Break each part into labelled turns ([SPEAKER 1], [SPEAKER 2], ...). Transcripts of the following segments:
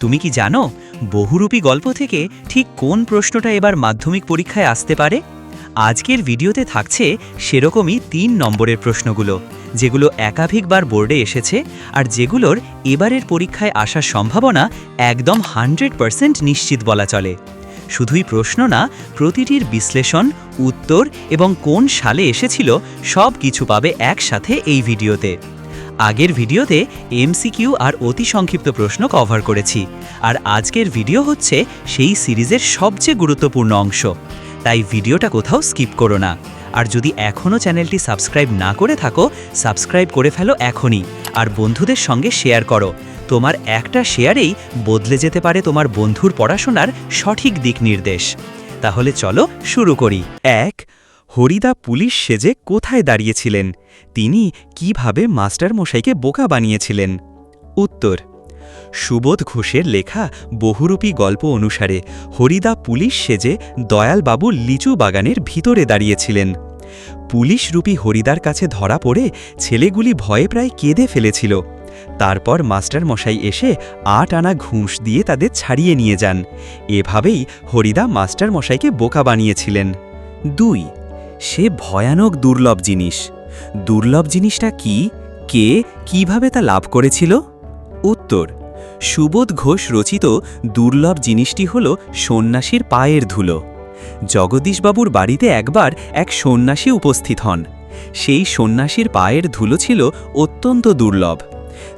[SPEAKER 1] তুমি কি জানো বহুরূপী গল্প থেকে ঠিক কোন প্রশ্নটা এবার মাধ্যমিক পরীক্ষায় আসতে পারে? আজকের ভিডিওতে থাকছে সেরকমই তিন নম্বরের প্রশ্নগুলো, যেগুলো একাধিকবার বোর্ডে এসেছে আর যেগুলোর এবারের পরীক্ষায় আসার সম্ভাবনা একদম হান্ড্রেড পারসেন্ট নিশ্চিত বলা চলে। শুধুই প্রশ্ন না, প্রতিটির বিশ্লেষণ, উত্তর এবং কোন সালে এসেছিল সব কিছু পাবে একসাথে এই ভিডিওতে। আগের ভিডিওতে এমসিকিউ আর অতি সংক্ষিপ্ত প্রশ্ন কভার করেছি। আর আজকের ভিডিও হচ্ছে সেই সিরিজের সবচেয়ে গুরুত্বপূর্ণ অংশ। তাই ভিডিওটা কোথাও স্কিপ করো না। আর যদি এখনও চ্যানেলটি সাবস্ক্রাইব না করে থাকো, সাবস্ক্রাইব করে ফেলো এখনই। আর বন্ধুদের সঙ্গে শেয়ার করো। তোমার একটা শেয়ারেই বদলে যেতে পারে তোমার বন্ধুর পড়াশোনার সঠিক দিক নির্দেশ। তাহলে চলো শুরু করি। এক হরিদা পুলিশ সেজে কোথায় দাঁড়িয়েছিলেন? তিনি কীভাবে মাস্টার মশাইকে বোকা বানিয়েছিলেন? উত্তর, সুবোধ ঘোষের লেখা বহুরূপী গল্প অনুসারে হরিদা পুলিশ সেজে দয়ালবাবু লিচু বাগানের ভিতরে দাঁড়িয়েছিলেন। পুলিশরূপী হরিদার কাছে ধরা পড়ে ছেলেগুলি ভয়ে প্রায় কেঁদে ফেলেছিল। তারপর মাস্টার মশাই এসে আট আনা ঘুষ দিয়ে তাদের ছাড়িয়ে নিয়ে যান। এভাবেই হরিদা মাস্টার মশাইকে বোকা বানিয়েছিলেন। দুই সে ভয়ানক দুর্লভ জিনিস। দুর্লভ জিনিসটা কি? কে কীভাবে তা লাভ করেছিল? উত্তর, সুবোধ ঘোষ রচিত দুর্লভ জিনিসটি হল সন্ন্যাসীর পায়ের ধুলো। জগদীশবাবুর বাড়িতে একবার এক সন্ন্যাসী উপস্থিত হন। সেই সন্ন্যাসীর পায়ের ধুলো ছিল অত্যন্ত দুর্লভ।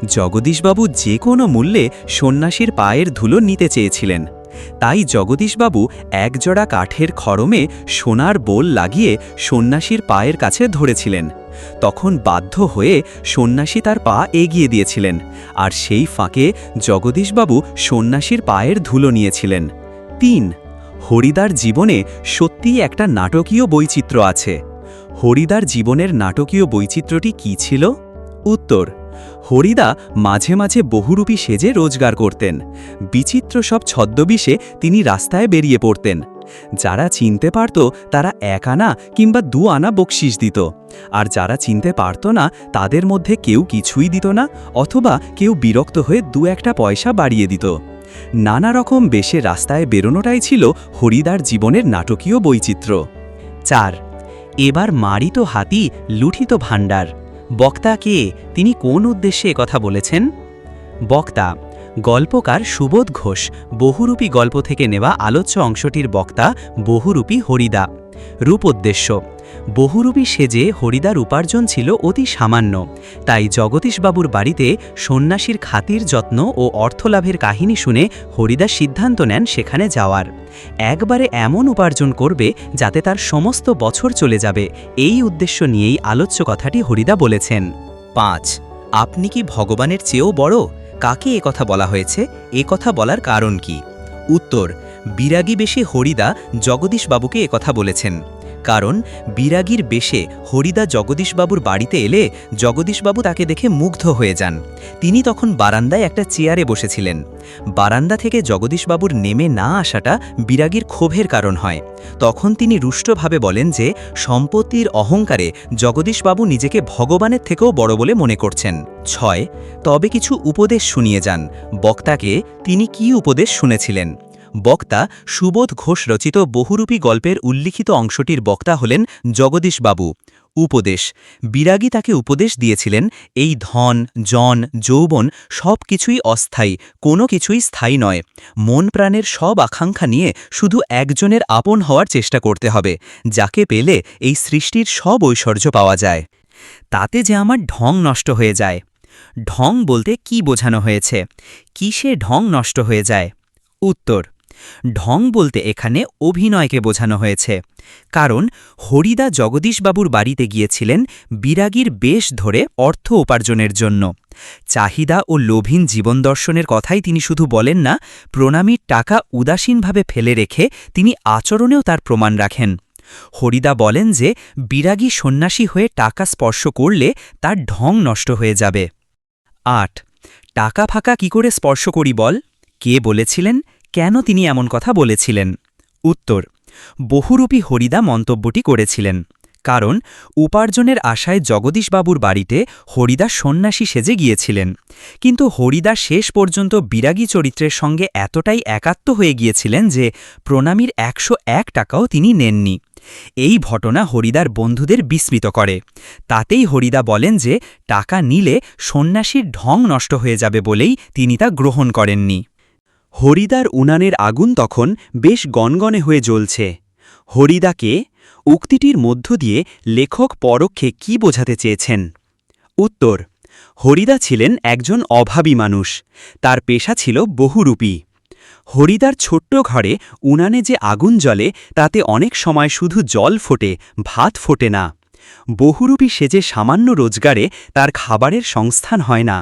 [SPEAKER 1] জগদীশবাবু যে কোনো মূল্যে সন্ন্যাসীর পায়ের ধুলো নিতে চেয়েছিলেন। তাই জগদীশবাবু একজোড়া কাঠের খড়মে সোনার বোল লাগিয়ে সন্ন্যাসীর পায়ের কাছে ধরেছিলেন। তখন বাধ্য হয়ে সন্ন্যাসী তার পা এগিয়ে দিয়েছিলেন আর সেই ফাঁকে জগদীশবাবু সন্ন্যাসীর পায়ের ধুলো নিয়েছিলেন। তিন, হরিদার জীবনে সত্যিই একটা নাটকীয় বৈচিত্র্য আছে। হরিদার জীবনের নাটকীয় বৈচিত্র্যটি কী ছিল? উত্তর হরিদা মাঝে মাঝে বহুরূপী সেজে রোজগার করতেন। বিচিত্র সব ছদ্মবিষে তিনি রাস্তায় বেরিয়ে পড়তেন। যারা চিনতে পারত তারা এক আনা কিংবা দু আনা বকশিস দিত। আর যারা চিনতে পারত না তাদের মধ্যে কেউ কিছুই দিত না অথবা কেউ বিরক্ত হয়ে দু একটা পয়সা বাড়িয়ে দিত। নানা রকম বেশে রাস্তায় বেরোনোটাই ছিল হরিদার জীবনের নাটকীয় বৈচিত্র্য। চার, এবার মারিত হাতি লুঠিত ভাণ্ডার। বক্তা কে তিনি কোন উদ্দেশ্যে কথা বলেছেন? বক্তা গল্পকার সুবোধ ঘোষ, বহুরূপী গল্প থেকে নেওয়া আলোচ্য অংশটির বক্তা বহুরূপী হরিদা। রূপোদ্দেশ্য বহুরূপী সেজে হরিদার উপার্জন ছিল অতি সামান্য। তাই জগদীশবাবুর বাড়িতে সন্ন্যাসীর খাতির যত্ন ও অর্থলাভের কাহিনী শুনে হরিদা সিদ্ধান্ত নেন সেখানে যাওয়ার। একবারে এমন উপার্জন করবে যাতে তার সমস্ত বছর চলে যাবে, এই উদ্দেশ্য নিয়েই আলোচ্য কথাটি হরিদা বলেছেন। পাঁচ, আপনি কি ভগবানের চেয়েও বড়? কাকে এ কথা বলা হয়েছে? এ কথা বলার কারণ কি? উত্তর, বিরাগী বেশি হরিদা জগদীশবাবুকে কথা বলেছেন। কারণ বিরাগীর বেশে হরিদা জগদীশবাবুর বাড়িতে এলে জগদীশবাবু তাকে দেখে মুগ্ধ হয়ে যান। তিনি তখন বারান্দায় একটা চেয়ারে বসেছিলেন। বারান্দা থেকে জগদীশবাবুর নেমে না আসাটা বিরাগীর ক্ষোভের কারণ হয়। তখন তিনি রুষ্টভাবে বলেন যে, সম্পত্তির অহংকারে জগদীশবাবু নিজেকে ভগবানের থেকেও বড় বলে মনে করছেন। ছয়, তবে কিছু উপদেশ শুনিয়ে যান। বক্তাকে তিনি কি উপদেশ শুনেছিলেন? বক্তা সুবোধ ঘোষ রচিত বহুরূপী গল্পের উল্লিখিত অংশটির বক্তা হলেন জগদীশবাবু উপদেশ, বিরাগী তাকে উপদেশ দিয়েছিলেন, এই ধন, জন, যৌবন সব কিছুই অস্থায়ী, কোনো কিছুই স্থায়ী নয়। মন প্রাণের সব আকাঙ্ক্ষা নিয়ে শুধু একজনের আপন হওয়ার চেষ্টা করতে হবে, যাকে পেলে এই সৃষ্টির সব ঐশ্বর্য পাওয়া যায়। তাতে যে আমার ঢং নষ্ট হয়ে যায়। ঢং বলতে কি বোঝানো হয়েছে? কিসে ঢং নষ্ট হয়ে যায়? উত্তর ঢং বলতে এখানে অভিনয়কে বোঝানো হয়েছে। কারণ হরিদা জগদীশবাবুর বাড়িতে গিয়েছিলেন বিরাগীর বেশ ধরে অর্থ উপার্জনের জন্য। চাহিদা ও লোভীন জীবন দর্শনের কথাই তিনি শুধু বলেন না, প্রণামীর টাকা উদাসীনভাবে ফেলে রেখে তিনি আচরণেও তার প্রমাণ রাখেন। হরিদা বলেন যে, বিরাগী সন্ন্যাসী হয়ে টাকা স্পর্শ করলে তার ঢং নষ্ট হয়ে যাবে। আট, টাকা ফাঁকা কি করে স্পর্শ করি বল? কে বলেছিলেন? কেন তিনি এমন কথা বলেছিলেন? উত্তর, বহুরূপী হরিদা মন্তব্যটি করেছিলেন, কারণ উপার্জনের আশায় জগদীশবাবুর বাড়িতে হরিদা সন্ন্যাসী সেজে গিয়েছিলেন, কিন্তু হরিদা শেষ পর্যন্ত বিরাগী চরিত্রের সঙ্গে এতটাই একাত্ম হয়ে গিয়েছিলেন যে প্রণামীর একশো এক টাকাও তিনি নেননি। এই ঘটনা হরিদার বন্ধুদের বিস্মিত করে। তাতেই হরিদা বলেন যে, টাকা নিলে সন্ন্যাসীর ঢং নষ্ট হয়ে যাবে বলেই তিনি তা গ্রহণ করেননি। হরিদার উনানের আগুন তখন বেশ গনগনে হয়ে জ্বলছে। হরিদাকে উক্তিটির মধ্য দিয়ে লেখক পরোক্ষে কি বোঝাতে চেয়েছেন? উত্তর, হরিদা ছিলেন একজন অভাবী মানুষ, তার পেশা ছিল বহুরূপী। হরিদার ছোট্ট ঘরে উনানে যে আগুন জ্বলে, তাতে অনেক সময় শুধু জল ফোটে, ভাত ফোটে না। বহুরূপী সেজে সামান্য রোজগারে তার খাবারের সংস্থান হয় না।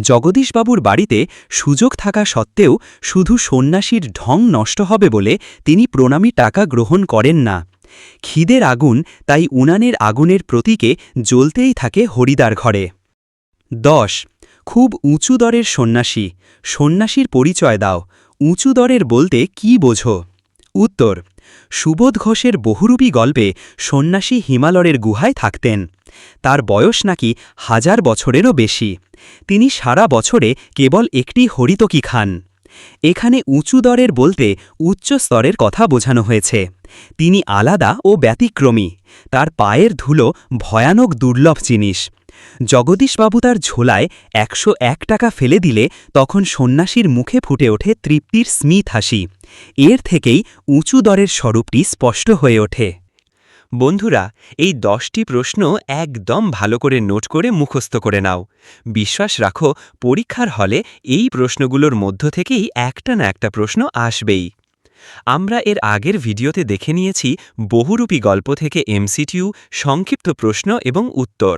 [SPEAKER 1] জগদীশবাবুর বাড়িতে সুযোগ থাকা সত্ত্বেও শুধু সন্ন্যাসীর ঢং নষ্ট হবে বলে তিনি প্রণামী টাকা গ্রহণ করেন না। খিদের আগুন তাই উনানের আগুনের প্রতীকে জ্বলতেই থাকে হরিদার ঘরে। দশ। খুব উঁচু দরের সন্ন্যাসী। সন্ন্যাসীর পরিচয় দাও। উঁচু দরের বলতে কি বোঝো? উত্তর, সুবোধ ঘোষের বহুরূপী গল্পে সন্ন্যাসী হিমালয়ের গুহায় থাকতেন। তার বয়স নাকি হাজার বছরেরও বেশি। তিনি সারা বছরে কেবল একটি হরিতকি খান। এখানে উঁচু দরের বলতে উচ্চ স্তরের কথা বোঝানো হয়েছে। তিনি আলাদা ও ব্যতিক্রমী। তার পায়ের ধুলো ভয়ানক দুর্লভ জিনিস। জগদীশবাবু তার ঝোলায় একশো এক টাকা ফেলে দিলে তখন সন্ন্যাসীর মুখে ফুটে ওঠে তৃপ্তির স্মিত হাসি। এর থেকেই উঁচু দরের স্বরূপটি স্পষ্ট হয়ে ওঠে। বন্ধুরা, এই দশটি প্রশ্ন একদম ভালো করে নোট করে মুখস্থ করে নাও। বিশ্বাস রাখো, পরীক্ষার হলে এই প্রশ্নগুলোর মধ্য থেকেই একটা না একটা প্রশ্ন আসবেই। আমরা এর আগের ভিডিওতে দেখে নিয়েছি বহুরূপী গল্প থেকে এমসিটিউ, সংক্ষিপ্ত প্রশ্ন এবং উত্তর।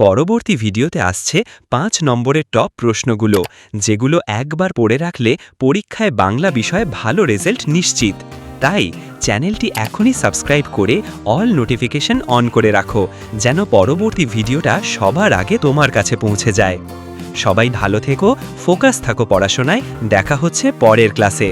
[SPEAKER 1] পরবর্তী ভিডিওতে আসছে পাঁচ নম্বরের টপ প্রশ্নগুলো, যেগুলো একবার পড়ে রাখলে পরীক্ষায় বাংলা বিষয়ে ভালো রেজাল্ট নিশ্চিত। তাই চ্যানেলটি এখনই সাবস্ক্রাইব করে অল নোটিফিকেশন অন করে রাখো, যেন পরবর্তী ভিডিওটা সবার আগে তোমার কাছে পৌঁছে যায়। সবাই ভালো থেকো, ফোকাস থাকো পড়াশোনায়, দেখা হচ্ছে পরের ক্লাসে।